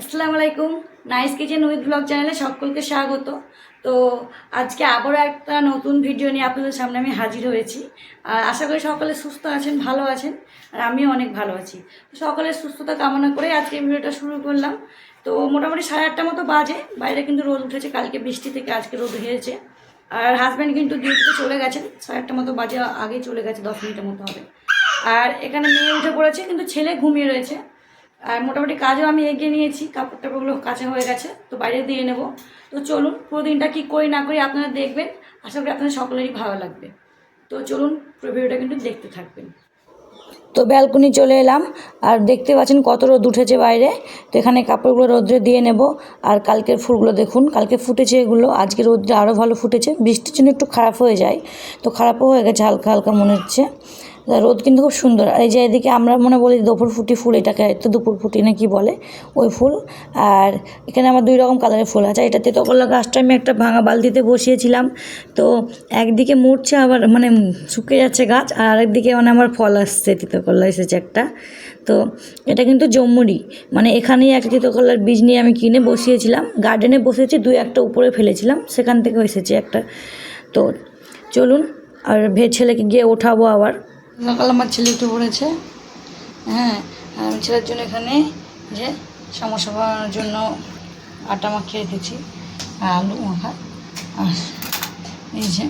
আসসালামু আলাইকুম। Nice kitchen with blog চ্যানেলে সকলকে স্বাগত। তো আজকে আবারও একটা নতুন ভিডিও নিয়ে আপনাদের সামনে আমি হাজির হয়েছি। আর আশা করি সকলে সুস্থ আছেন, ভালো আছেন, আর আমিও অনেক ভালো আছি। তো সকলের সুস্থতা কামনা করে আজকে ভিডিওটা শুরু করলাম। তো মোটামুটি সাড়ে আটটা মতো বাজে, বাইরে কিন্তু রোদ উঠেছে, কালকে বৃষ্টি থেকে আজকে রোদ হয়েছে। আর হাজব্যান্ড কিন্তু ডিউটিতে চলে গেছেন, সাড়ে আটটা মতো বাজে আগেই চলে গেছে, দশ মিনিটের মতো হবে। আর এখানে মেয়ে উঠে পড়েছে, কিন্তু ছেলে ঘুমিয়ে রয়েছে। আর মোটামুটি কাজও আমি এগিয়ে নিয়েছি কাপড় টাপড়গুলো কাছে হয়ে গেছে, তো বাইরে দিয়ে নেব। তো চলুন, পুরো দিনটা কী করি না করি আপনারা দেখবেন, আশা করি আপনাদের সকলেরই ভালো লাগবে। তো চলুন, পুরো ভিডিওটা কিন্তু দেখতে থাকবেন। তো ব্যালকনি চলে এলাম, আর দেখতে পাচ্ছেন কত রোদ উঠেছে বাইরে, তো এখানে কাপড়গুলো রোদ্রে দিয়ে নেব, আর কালকের ফুলগুলো দেখুন, কালকে ফুটেছে এগুলো, আজকে রোদ্রে আরও ভালো ফুটেছে, বৃষ্টির জন্য একটু খারাপ হয়ে যায়, তো খারাপও হয়ে গেছে, হালকা হালকা মনে হচ্ছে। রোদ কিন্তু খুব সুন্দর। আর এই যে এদিকে আমরা মনে বলি দুপুর ফুটি ফুল, এটাকে হয়তো দুপুর ফুটি না কি বলে ওই ফুল। আর এখানে আমার দুই রকম কালারের ফুল আছে। এটা তেতকলা গাছটা আমি একটা ভাঙা বালতিতে বসিয়েছিলাম। তো একদিকে মরছে আবার মানে শুকিয়ে যাচ্ছে গাছ, আর আরেকদিকে মানে আমার ফল আসছে তিতকলা এসেছে একটা। তো এটা কিন্তু জম্মুরি মানে এখানেই একটা তিতকলার বীজ নিয়ে আমি কিনে বসিয়েছিলাম। গার্ডেনে বসেছি, দুই একটা উপরে ফেলেছিলাম। সেখান থেকে এসেছে একটা। তো চলুন, আর ভে ছেলেকে গিয়ে ওঠাবো আবার। সকাল আমার ছেলে উঠে পড়েছে। হ্যাঁ আর আমি ছেলের জন্য এখানে যে সমস্যা জন্য আটা মাখিয়ে রেখেছি আলু মাখা। আর এই যে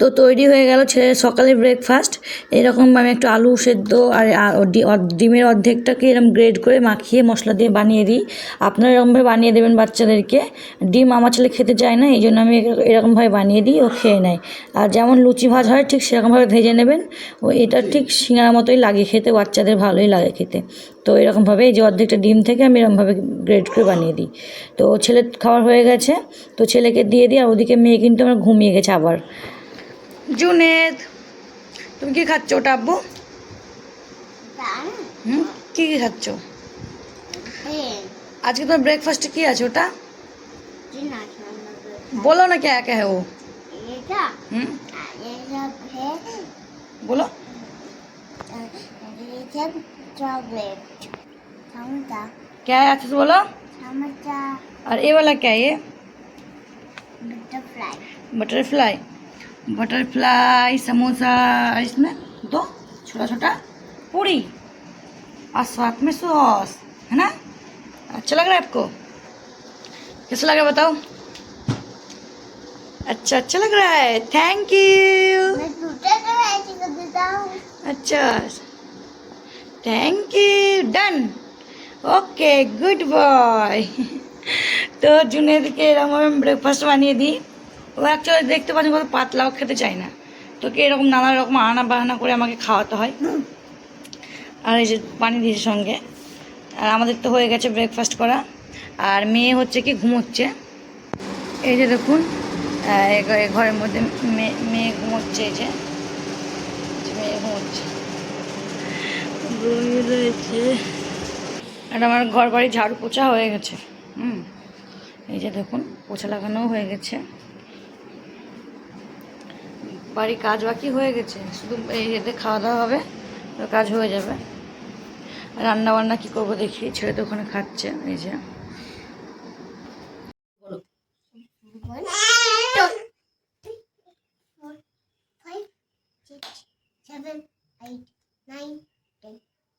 তো তৈরি হয়ে গেল ছেলের সকালে ব্রেকফাস্ট এরকম আমি একটু আলু সেদ্ধ আর ডিমের অর্ধেকটাকে এরকম গ্রেড করে মাখিয়ে মশলা দিয়ে বানিয়ে দিই। আপনারা এরকমভাবে বানিয়ে দেবেন বাচ্চাদেরকে। ডিম আমার ছেলে খেতে চায় না এই জন্য আমি এরকমভাবে বানিয়ে দিই, ও খেয়ে নেয়। আর যেমন লুচি ভাজ হয়, ঠিক সেরকমভাবে ভেজে নেবেন। ও, এটা ঠিক সিঙ্গারা মতোই লাগে খেতে, বাচ্চাদের ভালোই লাগে খেতে। তো এরকমভাবে এই যে অর্ধেকটা ডিম থেকে আমি এরকমভাবে গ্রেড করে বানিয়ে দিই। তো ছেলের খাবার হয়ে গেছে। তো ছেলেকে দিয়ে দিই, আর ওদিকে মেয়ে কিন্তু আমার ঘুমিয়ে গেছে আবার। জুনেদ তুমি কি খাচ্ছ ওটা আব্বু হুম কি কি খাচ্ছ আজকে তোমার ব্রেকফাস্টে কি আছে ওটা বলো না কে একা হ্যাঁ ও হুম बोलो चॉकलेट समोसा क्या है अच्छे से बोलो समोसा और ये वाला क्या है ये बटरफ्लाई बटरफ्लाई बटरफ्लाई समोसा इसमें दो छोटा छोटा पूड़ी और साथ में सॉस है ना? अच्छा लग रहा है आपको? कैसा लग रहा है बताओ? अच्छा अच्छा लग रहा है। थैंक यू अच्छा। Thank you done okay good boy तो जुनेद के रामो में ब्रेकफास्ट बनिए दी ও অ্যাকচুয়ালি দেখতে পাচ্ছেন কত পাতলাও খেতে চায় না। তোকে এরকম নানা রকম আনা বাহানা করে আমাকে খাওয়াতে হয়। আর এই যে পানি দিয়েছে সঙ্গে। আর আমাদের তো হয়ে গেছে ব্রেকফাস্ট করা। আর মেয়ে হচ্ছে কি ঘুমোচ্ছে। এই যে দেখুন ঘরের মধ্যে মেয়ে ঘুমোচ্ছে এই যে। মেয়ে ঘুমোচ্ছে। রয়েছে। আর আমার ঘর বাড়ি ঝাড়ু পোছা হয়ে গেছে। হুম। এই যে দেখুন, পোছা লাগানোও হয়ে গেছে। বাড়ি কাজ বাকি হয়ে গেছে শুধু এতে খাওয়া দাওয়া হবে কাজ হয়ে যাবে রান্না বান্না কী করব দেখি ছেলে তো ওখানে খাচ্ছে এই যে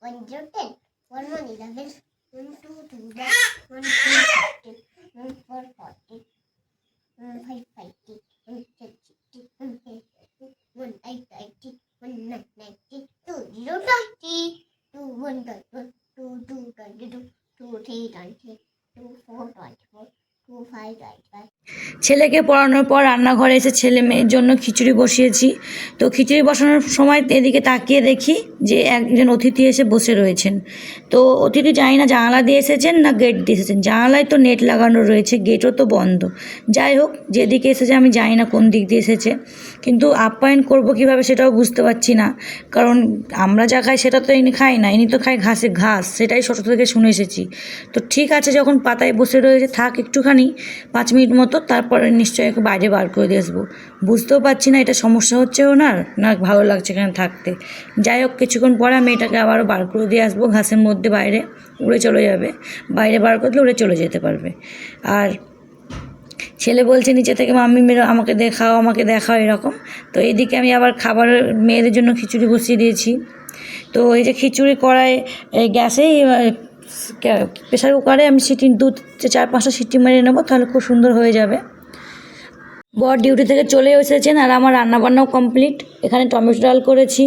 One, two, three. One two two one. One three thirteen. One four fourteen. One five fifteen. One six sixteen. One seven seventeen. One eight eighteen. One nine nineteen. Two zero twenty. Two one twenty one. Two two twenty two. Two three twenty. Two four twenty four. Two five twenty five. ছেলেকে পড়ানোর পর রান্নাঘরে এসে ছেলে মেয়ের জন্য খিচুড়ি বসিয়েছি। তো খিচুড়ি বসানোর সময় এদিকে তাকিয়ে দেখি যে একজন অতিথি এসে বসে রয়েছেন। তো অতিথি জানি না জানালা দিয়ে এসেছেন না গেট দিয়ে এসেছেন। জানালায় তো নেট লাগানো রয়েছে গেটও তো বন্ধ। যাই হোক, যেদিকে এসেছে আমি জানি না কোন দিক দিয়ে এসেছে। কিন্তু আপ্যায়ন করব কীভাবে সেটাও বুঝতে পারছি না। কারণ আমরা যা খাই সেটা তো ইনি খাই না, ইনি তো খাই ঘাসে ঘাস, সেটাই ছোটো থেকে শুনে এসেছি। তো ঠিক আছে, যখন পাতায় বসে রয়েছে, থাক একটুখানি, পাঁচ মিনিট মতো, তারপরে নিশ্চয়ই ওকে বাইরে বার করে দিয়ে আসব। বুঝতেও পারছি না এটা সমস্যা হচ্ছে ওনার, না ভালো লাগছে এখানে থাকতে। যাই হোক কিছুক্ষণ পরে আমি এটাকে আবারও বার করে দিয়ে আসব ঘাসের মধ্যে বাইরে, উড়ে চলে যাবে। বাইরে বার করলে উড়ে চলে যেতে পারবে। আর ছেলে বলছে নিচে থেকে, মাম্মি, মেরে, আমাকে দেখাও আমাকে দেখাও, এরকম। তো এইদিকে আমি আবার খাবার, মেয়েদের জন্য খিচুড়ি বসিয়ে দিয়েছি। তো এই যে খিচুড়ি এই গ্যাসেই প্রেশার কুকারে আমি সিটি, দু, চার, পাঁচটা সিটি মেরে নেব, তাহলে খুব সুন্দর হয়ে যাবে। বর ডিউটি থেকে চলে এসেছেন আর আমার রান্নাবান্নাও কমপ্লিট। এখানে টমেটো ডাল করেছি,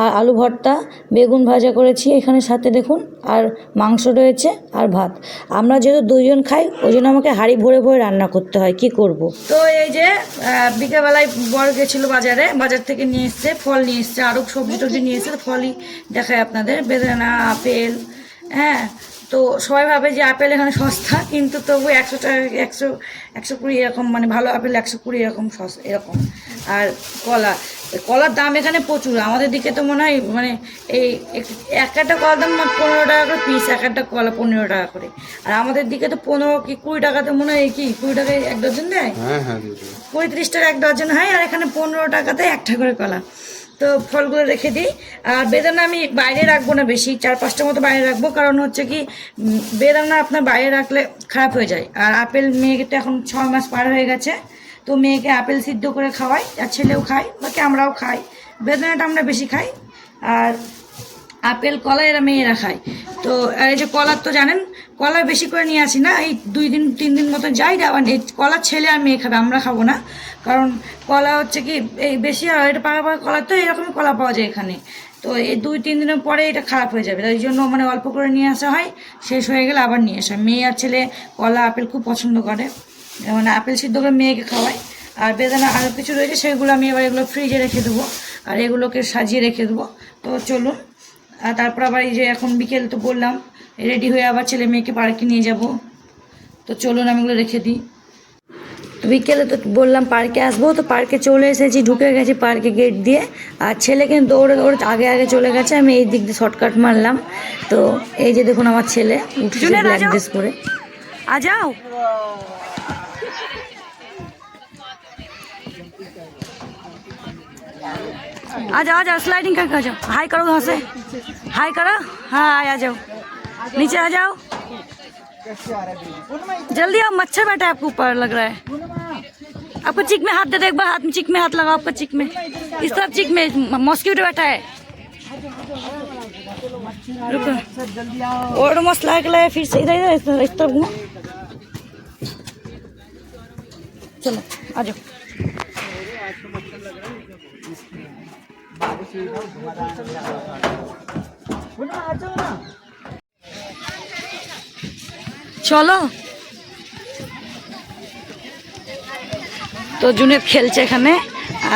আর আলু ভর্তা, বেগুন ভাজা করেছি এখানে সাথে দেখুন, আর মাংস রয়েছে, আর ভাত। আমরা যেহেতু দুজন খাই, ওই জন্য আমাকে হাঁড়ি ভরে ভরে রান্না করতে হয়, কি করব? তো এই যে বিকেলবেলায় বর গেছিল বাজারে, বাজার থেকে নিয়ে এসছে, ফল নিয়ে এসছে, আরও সবজি টবজি নিয়ে এসছে ফলই দেখায় আপনাদের, বেদানা, আপেল হ্যাঁ তো সবাই ভাবে যে আপেল এখানে সস্তা কিন্তু তবু একশো টাকা একশো একশো কুড়ি এরকম মানে ভালো আপেল একশো কুড়ি এরকম সস এরকম। আর কলা কলার দাম এখানে প্রচুর। আমাদের দিকে তো মনে হয় মানে এই এক- এক একটা কলার দাম পনেরো টাকা করে পিস এক একটা কলা পনেরো টাকা করে। আর আমাদের দিকে তো পনেরো কি কুড়ি টাকাতে মনে হয় কি কুড়ি টাকায় এক ডজন দেয়? হ্যাঁ হ্যাঁ কুড়ি ত্রিশ টাকা এক ডজন হয় আর এখানে পনেরো টাকাতে একটা করে কলা। তো ফলগুলো রেখে দিই। আর বেদানা আমি বাইরে রাখব না বেশি, চার পাঁচটা মতো বাইরে রাখব। কারণ হচ্ছে কি বেদানা আপনার বাইরে রাখলে খারাপ হয়ে যায়। আর আপেল মেয়েকে তো এখন ছ মাস পার হয়ে গেছে, তো মেয়েকে আপেল সিদ্ধ করে খাওয়াই, আর ছেলেও খায়, বাকি আমরাও খাই। বেদানাটা আমরা বেশি খাই, আর আপেল কলা এরা মেয়েরা খায়। তো এই যে কলার তো জানেন কলা বেশি করে নিয়ে আসি না, এই দুই দিন, তিন দিন মতো যাই আবার এই কলার ছেলে আর মেয়ে খাবে, আমরা খাব না। কারণ কলা হচ্ছে কি, এই বেশি আর এটা পাকা পাকা কলা তো, এরকমই কলা পাওয়া যায় এখানে। তো এই দুই, তিন দিনের পরে এটা খারাপ হয়ে যাবে। তাই জন্য মানে অল্প করে নিয়ে আসা হয়, শেষ হয়ে গেলে আবার নিয়ে আসা। মেয়ে আর ছেলে কলা, আপেল খুব পছন্দ করে। মানে আপেল সিদ্ধ করে মেয়েকে খাওয়াই আর বেদানা আরও কিছু রয়েছে, সেগুলো আমি এবার এগুলো ফ্রিজে রেখে দেবো। আর এগুলোকে সাজিয়ে রেখে দেবো। তো চলুন। তারপর আবার এই যে এখন বিকেল তো বললাম রেডি হয়ে আবার ছেলে মেয়েকে পার্কে নিয়ে যাব। তো চলুন আমি এগুলো রেখে দিই। তো বিকেলে তো বললাম পার্কে আসব তো পার্কে চলে এসেছি ঢুকে গেছি পার্কে গেট দিয়ে। আর ছেলে কিন্তু দৌড়ে দৌড়ে আগে আগে চলে গেছে আমি এই দিক দিয়ে শর্টকাট মারলাম। তো এই যে দেখুন আমার ছেলে উঠেছে ব্ল্যাক ড্রেস পরে। আ যাও? आ जाओ आ जाओ स्लाइडिंग करके आ जाओ। हाई करो वहाँ से। हाई करो। हाँ आ जाओ। नीचे आ जाओ। जल्दी आओ, मच्छर बैठा है आपको ऊपर, लग रहा है। आपको चिक में हाथ दे दो एक बार, हाथ में चिक में हाथ लगाओ आपका चिक में। इस तरफ़ चिक में, मॉस्किटो बैठा है। रुको। और मस्त लाइक लाए फिर से इधर इधर, इस तरफ- चलो, आ जाओ। চলো। তো জুনেদ খেলছে এখানে,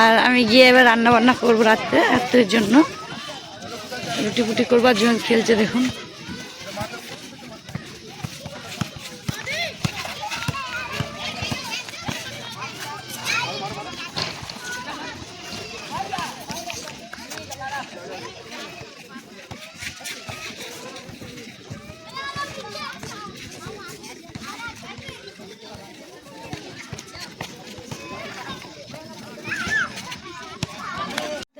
আর আমি গিয়ে এবার রান্না বান্না করব রাত্রে, রাত্রের জন্য। রুটি ফুটি করব, আর জুনেদ খেলছে দেখুন।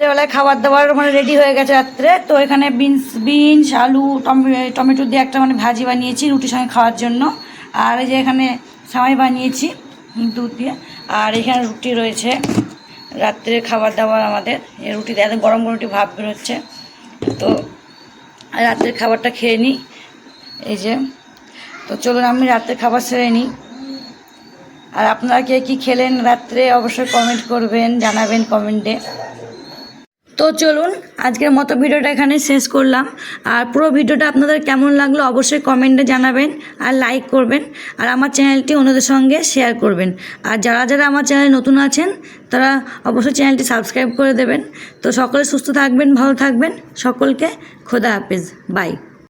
রাত্রেবেলায় খাবার দাবার মানে রেডি হয়ে গেছে রাত্রে। তো এখানে বিনস বিনস আলু, টমে- টমেটো দিয়ে একটা মানে ভাজি বানিয়েছি রুটির সঙ্গে খাওয়ার জন্য। আর এই যে এখানে সামাই বানিয়েছি দুধ দিয়ে। আর এখানে রুটি রয়েছে। রাত্রে খাবার দাবার আমাদের। এই রুটি দিয়ে গরম গরম রুটি ভাব বেরোচ্ছে। তো রাত্রের খাবারটা খেয়ে নিই। এই যে, তো চলুন আমি রাত্রে খাবার সেরে নিই। আর আপনারা কে কী খেলেন রাত্রে অবশ্যই কমেন্ট করবেন, জানাবেন কমেন্টে তো চলুন, আজকের মতো ভিডিওটা এখানে শেষ করলাম। আর পুরো ভিডিওটা আপনাদের কেমন লাগল অবশ্যই কমেন্টে জানাবেন আর লাইক করবেন আর আমার চ্যানেলটি অন্যদের সঙ্গে শেয়ার করবেন। আর যারা যারা আমার চ্যানেলে নতুন আছেন, তারা অবশ্যই চ্যানেলটি সাবস্ক্রাইব করে দেবেন। তো সকলে সুস্থ থাকবেন, ভালো থাকবেন। সকলকে খোদা হাফেজ। বাই।